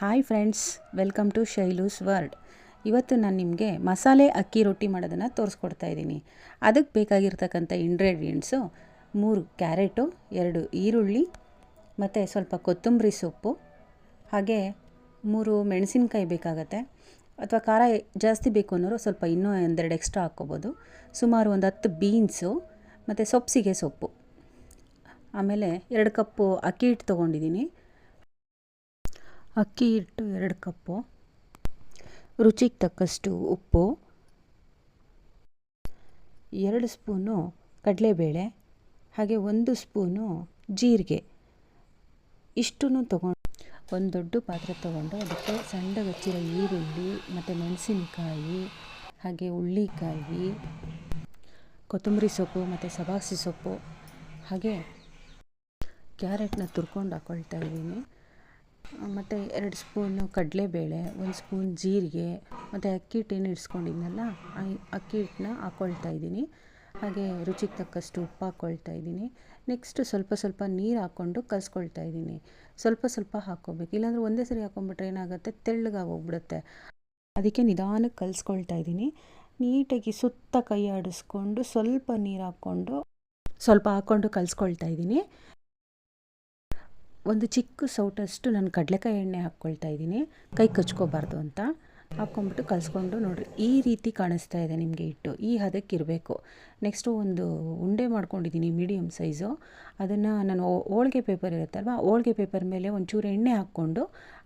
Hi friends, welcome to Shailu's world ಇವತ್ತು ನಾನು ನಿಮಗೆ ಮಸಾಲೆ ಅಕ್ಕಿ ರೊಟ್ಟಿ ಮಾಡೋದನ್ನು ತೋರಿಸ್ಕೊಡ್ತಾ ಇದ್ದೀನಿ. ಅದಕ್ಕೆ ಬೇಕಾಗಿರ್ತಕ್ಕಂಥ ಇಂಗ್ರೀಡಿಯೆಂಟ್ಸು ಮೂರು ಕ್ಯಾರೆಟು, ಎರಡು ಈರುಳ್ಳಿ, ಮತ್ತು ಸ್ವಲ್ಪ ಕೊತ್ತಂಬರಿ ಸೊಪ್ಪು, ಹಾಗೆ ಮೂರು ಮೆಣಸಿನ್ಕಾಯಿ ಬೇಕಾಗತ್ತೆ. ಅಥವಾ ಖಾರ ಜಾಸ್ತಿ ಬೇಕು ಅನ್ನೋರು ಸ್ವಲ್ಪ ಇನ್ನೂ ಒಂದೆರಡು ಎಕ್ಸ್ಟ್ರಾ ಹಾಕ್ಕೋಬೋದು. ಸುಮಾರು ಒಂದು ಹತ್ತು ಬೀನ್ಸು ಮತ್ತು ಸೊಪ್ಸಿಗೆ ಸೊಪ್ಪು. ಆಮೇಲೆ ಎರಡು ಕಪ್ಪು ಅಕ್ಕಿ ಹಿಟ್ಟು ತೊಗೊಂಡಿದ್ದೀನಿ. ಅಕ್ಕಿ ಹಿಟ್ಟು ಎರಡು ಕಪ್ಪು. ರುಚಿಗೆ ತಕ್ಕಷ್ಟು ಉಪ್ಪು. ಎರಡು ಸ್ಪೂನು ಕಡಲೆಬೇಳೆ, ಹಾಗೆ ಒಂದು ಸ್ಪೂನು ಜೀರಿಗೆ. ಇಷ್ಟನ್ನು ತೊಗೊಂಡು ಒಂದು ದೊಡ್ಡ ಪಾತ್ರೆ ತೊಗೊಂಡು ಅದಕ್ಕೆ ಸಣ್ಣಗೆ ಹಚ್ಚಿರೋ ಈರುಳ್ಳಿ ಮತ್ತು ಮೆಣಸಿನಕಾಯಿ, ಹಾಗೆ ಹುಳ್ಳಿಕಾಯಿ ಕೊತ್ತಂಬರಿ ಸೊಪ್ಪು ಮತ್ತು ಸಬಾಸಿ ಸೊಪ್ಪು, ಹಾಗೆ ಕ್ಯಾರೆಟ್ನ ತುರ್ಕೊಂಡು ಹಾಕ್ಕೊಳ್ತಾ ಇದ್ದೀನಿ. ಮತ್ತು ಎರಡು ಸ್ಪೂನು ಕಡಲೆಬೇಳೆ, ಒಂದು ಸ್ಪೂನ್ ಜೀರಿಗೆ, ಮತ್ತು ಅಕ್ಕಿ ಹಿಟ್ಟೇನು ಇಡ್ಸ್ಕೊಂಡಿದ್ನಲ್ಲ ಅಕ್ಕಿ ಹಿಟ್ಟನ್ನ ಹಾಕ್ಕೊಳ್ತಾ ಇದ್ದೀನಿ. ಹಾಗೆ ರುಚಿಗೆ ತಕ್ಕಷ್ಟು ಉಪ್ಪು ಹಾಕ್ಕೊಳ್ತಾ ಇದ್ದೀನಿ. ನೆಕ್ಸ್ಟ್ ಸ್ವಲ್ಪ ಸ್ವಲ್ಪ ನೀರು ಹಾಕ್ಕೊಂಡು ಕಲಿಸ್ಕೊಳ್ತಾ ಇದ್ದೀನಿ. ಸ್ವಲ್ಪ ಸ್ವಲ್ಪ ಹಾಕ್ಕೋಬೇಕು. ಇಲ್ಲಾಂದರೆ ಒಂದೇ ಸರಿ ಹಾಕ್ಕೊಂಬಿಟ್ರೆ ಏನಾಗುತ್ತೆ? ತೆಳ್ಳಗಾಗಿ ಹೋಗ್ಬಿಡುತ್ತೆ ಅದಕ್ಕೆ ನಿಧಾನಕ್ಕೆ ಕಲಿಸ್ಕೊಳ್ತಾ ಇದ್ದೀನಿ. ನೀಟಾಗಿ ಸುತ್ತ ಕೈ ಆಡಿಸ್ಕೊಂಡು ಸ್ವಲ್ಪ ನೀರು ಹಾಕ್ಕೊಂಡು ಸ್ವಲ್ಪ ಹಾಕ್ಕೊಂಡು ಕಲಿಸ್ಕೊಳ್ತಾ ಇದ್ದೀನಿ. ಒಂದು ಚಿಕ್ಕ ಸೌಟಷ್ಟು ನಾನು ಕಡಲೆಕಾಯಿ ಎಣ್ಣೆ ಹಾಕ್ಕೊಳ್ತಾ ಇದ್ದೀನಿ. ಕೈ ಕಚ್ಕೋಬಾರ್ದು ಅಂತ. ಹಾಕ್ಕೊಂಬಿಟ್ಟು ಕಲಿಸ್ಕೊಂಡು ನೋಡಿರಿ, ಈ ರೀತಿ ಕಾಣಿಸ್ತಾ ಇದೆ ನಿಮಗೆ ಹಿಟ್ಟು. ಈ ಹದಕ್ಕೆ ಇರಬೇಕು. ನೆಕ್ಸ್ಟು ಒಂದು ಉಂಡೆ ಮಾಡ್ಕೊಂಡಿದ್ದೀನಿ ಮೀಡಿಯಮ್ ಸೈಜು ಅದನ್ನು ನಾನು ಹೋಳಿಗೆ ಪೇಪರ್ ಇರುತ್ತಲ್ವ, ಹೋಳಿಗೆ ಪೇಪರ್ ಮೇಲೆ ಒಂಚೂರು ಎಣ್ಣೆ ಹಾಕ್ಕೊಂಡು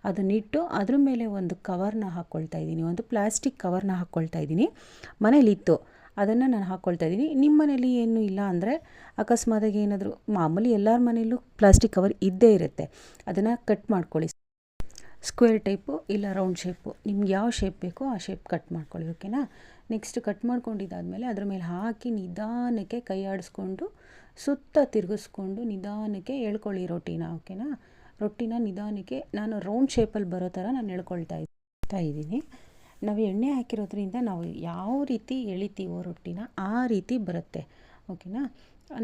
ಅದನ್ನಿಟ್ಟು ಅದ್ರ ಮೇಲೆ ಒಂದು ಕವರ್ನ ಹಾಕ್ಕೊಳ್ತಾ ಇದ್ದೀನಿ. ಒಂದು ಪ್ಲಾಸ್ಟಿಕ್ ಕವರ್ನ ಹಾಕ್ಕೊಳ್ತಾ ಇದ್ದೀನಿ. ಮನೇಲಿತ್ತು ಅದನ್ನು ನಾನು ಹಾಕ್ಕೊಳ್ತಾ ಇದ್ದೀನಿ. ನಿಮ್ಮ ಮನೇಲಿ ಏನು ಇಲ್ಲ ಅಂದರೆ ಅಕಸ್ಮಾತಾಗಿ ಏನಾದರೂ, ಮಾಮೂಲಿ ಎಲ್ಲರ ಮನೆಯಲ್ಲೂ ಪ್ಲಾಸ್ಟಿಕ್ ಕವರ್ ಇದ್ದೇ ಇರುತ್ತೆ. ಅದನ್ನು ಕಟ್ ಮಾಡ್ಕೊಳ್ಳಿ. ಸ್ಕ್ವೇರ್ ಟೈಪು ಇಲ್ಲ ರೌಂಡ್ ಶೇಪು ನಿಮ್ಗೆ ಯಾವ ಶೇಪ್ ಬೇಕೋ ಆ ಶೇಪ್ ಕಟ್ ಮಾಡ್ಕೊಳ್ಳಿ ಓಕೆನಾ ನೆಕ್ಸ್ಟ್ ಕಟ್ ಮಾಡ್ಕೊಂಡಿದ್ದಾದಮೇಲೆ ಅದ್ರ ಮೇಲೆ ಹಾಕಿ ನಿಧಾನಕ್ಕೆ ಕೈ ಆಡಿಸ್ಕೊಂಡು, ಸುತ್ತ ತಿರುಗಿಸ್ಕೊಂಡು ನಿಧಾನಕ್ಕೆ ಎಳ್ಕೊಳ್ಳಿ ರೊಟ್ಟಿನ ಓಕೆನಾ ರೊಟ್ಟಿನ ನಿಧಾನಕ್ಕೆ ನಾನು ರೌಂಡ್ ಶೇಪಲ್ಲಿ ಬರೋ ಥರ ನಾನು ಹೇಳ್ಕೊಳ್ತಾ ಇದ್ದೀನಿ. ನಾವು ಎಣ್ಣೆ ಹಾಕಿರೋದ್ರಿಂದ ನಾವು ಯಾವ ರೀತಿ ಎಳಿತೀವೋ ರೊಟ್ಟಿನ ಆ ರೀತಿ ಬರುತ್ತೆ. ಓಕೆನಾ?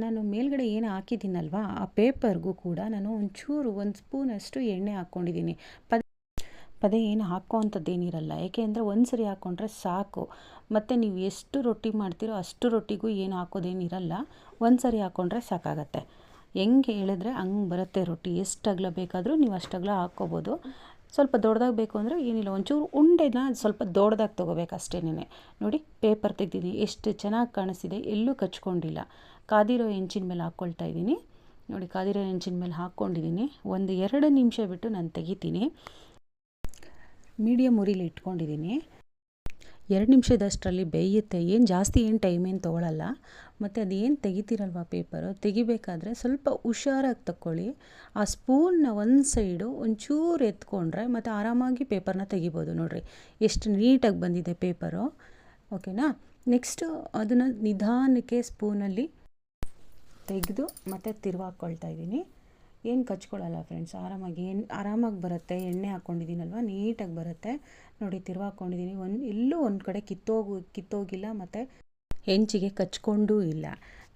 ನಾನು ಮೇಲ್ಗಡೆ ಏನು ಹಾಕಿದ್ದೀನಲ್ವ? ಆ ಪೇಪರ್ಗೂ ಕೂಡ ನಾನು ಒಂಚೂರು, ಒಂದು ಸ್ಪೂನಷ್ಟು ಎಣ್ಣೆ ಹಾಕ್ಕೊಂಡಿದ್ದೀನಿ. ಪದೇ ಪದೇ ಏನು ಹಾಕೋ ಅಂಥದ್ದೇನಿರಲ್ಲ ಯಾಕೆ ಅಂದರೆ ಒಂದು ಸರಿ ಹಾಕ್ಕೊಂಡ್ರೆ ಸಾಕು. ಮತ್ತು ನೀವು ಎಷ್ಟು ರೊಟ್ಟಿ ಮಾಡ್ತೀರೋ ಅಷ್ಟು ರೊಟ್ಟಿಗೂ ಏನು ಹಾಕೋದೇನಿರಲ್ಲ. ಒಂದು ಸರಿ ಹಾಕ್ಕೊಂಡ್ರೆ ಸಾಕಾಗತ್ತೆ. ಹೆಂಗೆ ಹೇಳಿದ್ರೆ ಹಂಗೆ ಬರುತ್ತೆ ರೊಟ್ಟಿ. ಎಷ್ಟು ಅಗಲ ಬೇಕಾದರೂ ನೀವು ಅಷ್ಟು ಅಗಲ ಹಾಕ್ಕೋಬೋದು. ಸ್ವಲ್ಪ ದೊಡ್ಡದಾಗಿ ಬೇಕು ಅಂದರೆ ಏನಿಲ್ಲ, ಒಂಚೂರು ಉಂಡೆನ ಸ್ವಲ್ಪ ದೊಡ್ಡದಾಗಿ ತೊಗೋಬೇಕು ಅಷ್ಟೇನೆ ನೋಡಿ, ಪೇಪರ್ ತೆಗ್ದಿದ್ದೀನಿ. ಎಷ್ಟು ಚೆನ್ನಾಗಿ ಕಾಣಿಸ್ತಿದೆ, ಎಲ್ಲೂ ಕಚ್ಕೊಂಡಿಲ್ಲ. ಕಾದಿರೋ ಹೆಂಚಿನ ಮೇಲೆ ಹಾಕ್ಕೊಳ್ತಾ ಇದ್ದೀನಿ. ನೋಡಿ, ಕಾದಿರೋ ಹೆಂಚಿನ ಮೇಲೆ ಹಾಕ್ಕೊಂಡಿದ್ದೀನಿ. ಒಂದು ಎರಡು ನಿಮಿಷ ಬಿಟ್ಟು ನಾನು ತೆಗಿತೀನಿ. ಮೀಡಿಯಮ್ ಉರಿಲಿ ಇಟ್ಕೊಂಡಿದ್ದೀನಿ. ಎರಡು ನಿಮಿಷದಷ್ಟರಲ್ಲಿ ಬೇಯುತ್ತೆ. ಏನು ಜಾಸ್ತಿ, ಏನು ಟೈಮ್ ಏನು ತೊಗೊಳಲ್ಲ. ಮತ್ತು ಅದೇನು ತೆಗಿತೀರಲ್ವ ಪೇಪರು ತೆಗಿಬೇಕಾದ್ರೆ ಸ್ವಲ್ಪ ಹುಷಾರಾಗಿ ತಗೊಳ್ಳಿ ಆ ಸ್ಪೂನ್ನ ಒಂದು ಸೈಡು ಒಂಚೂರು ಎತ್ಕೊಂಡ್ರೆ ಮತ್ತು ಆರಾಮಾಗಿ ಪೇಪರ್ನ ತೆಗಿಬೋದು ನೋಡಿರಿ. ಎಷ್ಟು ನೀಟಾಗಿ ಬಂದಿದೆ ಪೇಪರು ಓಕೆನಾ ನೆಕ್ಸ್ಟು ಅದನ್ನು ನಿಧಾನಕ್ಕೆ ಸ್ಪೂನಲ್ಲಿ ತೆಗೆದು ಮತ್ತು ತಿರುವಾಕೊಳ್ತಾ ಇದ್ದೀನಿ. ಏನು ಕಚ್ಕೊಳ್ಳಲ್ಲ ಫ್ರೆಂಡ್ಸ್ ಆರಾಮಾಗಿ ಏನು, ಆರಾಮಾಗಿ ಬರುತ್ತೆ, ಎಣ್ಣೆ ಹಾಕ್ಕೊಂಡಿದ್ದೀನಲ್ವ, ನೀಟಾಗಿ ಬರುತ್ತೆ. ನೋಡಿ ತಿರುವಾಕೊಂಡಿದ್ದೀನಿ ಒಂದು ಎಲ್ಲೂ ಒಂದು ಕಡೆ ಕಿತ್ತೋಗು, ಕಿತ್ತೋಗಿಲ್ಲ ಮತ್ತು ಹೆಂಚಿಗೆ ಕಚ್ಕೊಂಡೂ ಇಲ್ಲ.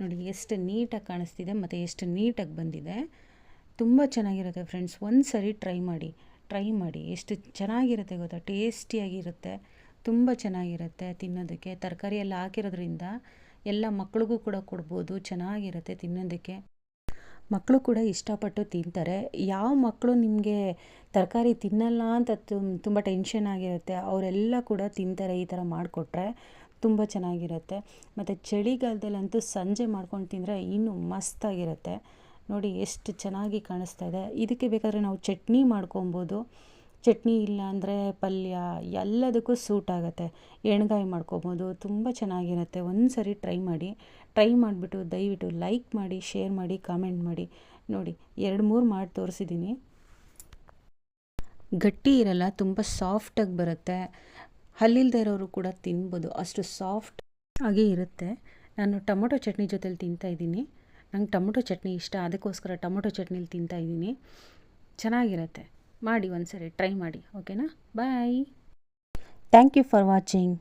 ನೋಡಿ, ಎಷ್ಟು ನೀಟಾಗಿ ಕಾಣಿಸ್ತಿದೆ ಮತ್ತು ಎಷ್ಟು ನೀಟಾಗಿ ಬಂದಿದೆ. ತುಂಬ ಚೆನ್ನಾಗಿರುತ್ತೆ ಫ್ರೆಂಡ್ಸ್ ಒಂದು ಸರಿ ಟ್ರೈ ಮಾಡಿ ಟ್ರೈ ಮಾಡಿ. ಎಷ್ಟು ಚೆನ್ನಾಗಿರುತ್ತೆ ಗೊತ್ತಾ? ಟೇಸ್ಟಿಯಾಗಿರುತ್ತೆ. ತುಂಬ ಚೆನ್ನಾಗಿರುತ್ತೆ ತಿನ್ನೋದಕ್ಕೆ. ತರಕಾರಿ ಎಲ್ಲ ಹಾಕಿರೋದ್ರಿಂದ ಎಲ್ಲ ಮಕ್ಳಿಗೂ ಕೂಡ ಕೊಡ್ಬೋದು. ಚೆನ್ನಾಗಿರುತ್ತೆ ತಿನ್ನೋದಕ್ಕೆ. ಮಕ್ಕಳು ಕೂಡ ಇಷ್ಟಪಟ್ಟು ತಿಂತಾರೆ. ಯಾವ ಮಕ್ಕಳು ನಿಮಗೆ ತರಕಾರಿ ತಿನ್ನಲ್ಲ ಅಂತ ತುಂಬ ಟೆನ್ಷನ್ ಆಗಿರುತ್ತೆ, ಅವರೆಲ್ಲ ಕೂಡ ತಿಂತಾರೆ, ಈ ಥರ ಮಾಡಿಕೊಟ್ರೆ ತುಂಬ ಚೆನ್ನಾಗಿರುತ್ತೆ. ಮತ್ತು ಚಳಿಗಾಲದಲ್ಲಂತೂ ಸಂಜೆ ಮಾಡ್ಕೊಂಡು ತಿಂದರೆ ಇನ್ನೂ ಮಸ್ತಾಗಿರುತ್ತೆ. ನೋಡಿ, ಎಷ್ಟು ಚೆನ್ನಾಗಿ ಕಾಣಿಸ್ತಾ ಇದೆ. ಇದಕ್ಕೆ ಬೇಕಾದರೆ ನಾವು ಚಟ್ನಿ ಮಾಡ್ಕೊಬೋದು. ಚಟ್ನಿ ಇಲ್ಲ ಅಂದರೆ ಪಲ್ಯ ಎಲ್ಲದಕ್ಕೂ ಸೂಟ್ ಆಗುತ್ತೆ. ಎಣ್ಗಾಯಿ ಮಾಡ್ಕೊಬೋದು, ತುಂಬ ಚೆನ್ನಾಗಿರುತ್ತೆ. ಒಂದು ಸರಿ ಟ್ರೈ ಮಾಡಿ ಟ್ರೈ ಮಾಡಿಬಿಟ್ಟು ದಯವಿಟ್ಟು ಲೈಕ್ ಮಾಡಿ ಶೇರ್ ಮಾಡಿ ಕಾಮೆಂಟ್ ಮಾಡಿ. ನೋಡಿ, ಎರಡು ಮೂರು ಮಾಡಿ ತೋರಿಸಿದ್ದೀನಿ ಗಟ್ಟಿ ಇರಲ್ಲ, ತುಂಬ ಸಾಫ್ಟಾಗಿ ಬರುತ್ತೆ. ಹಲ್ಲಿಲ್ದೇ ಇರೋರು ಕೂಡ ತಿನ್ಬೋದು. ಅಷ್ಟು ಸಾಫ್ಟ್ ಆಗಿ ಇರುತ್ತೆ. ನಾನು ಟೊಮೊಟೊ ಚಟ್ನಿ ಜೊತೆಲಿ ತಿಂತಾಯಿದ್ದೀನಿ ನಂಗೆ ಟೊಮೊಟೊ ಚಟ್ನಿ ಇಷ್ಟ. ಅದಕ್ಕೋಸ್ಕರ ಟೊಮೊಟೊ ಚಟ್ನಿಲಿ ತಿಂತಾಯಿದ್ದೀನಿ ಚೆನ್ನಾಗಿರುತ್ತೆ. ಮಾಡಿ ಒಂದು ಸರಿ ಟ್ರೈ ಮಾಡಿ ಓಕೆನಾ bye thank you for watching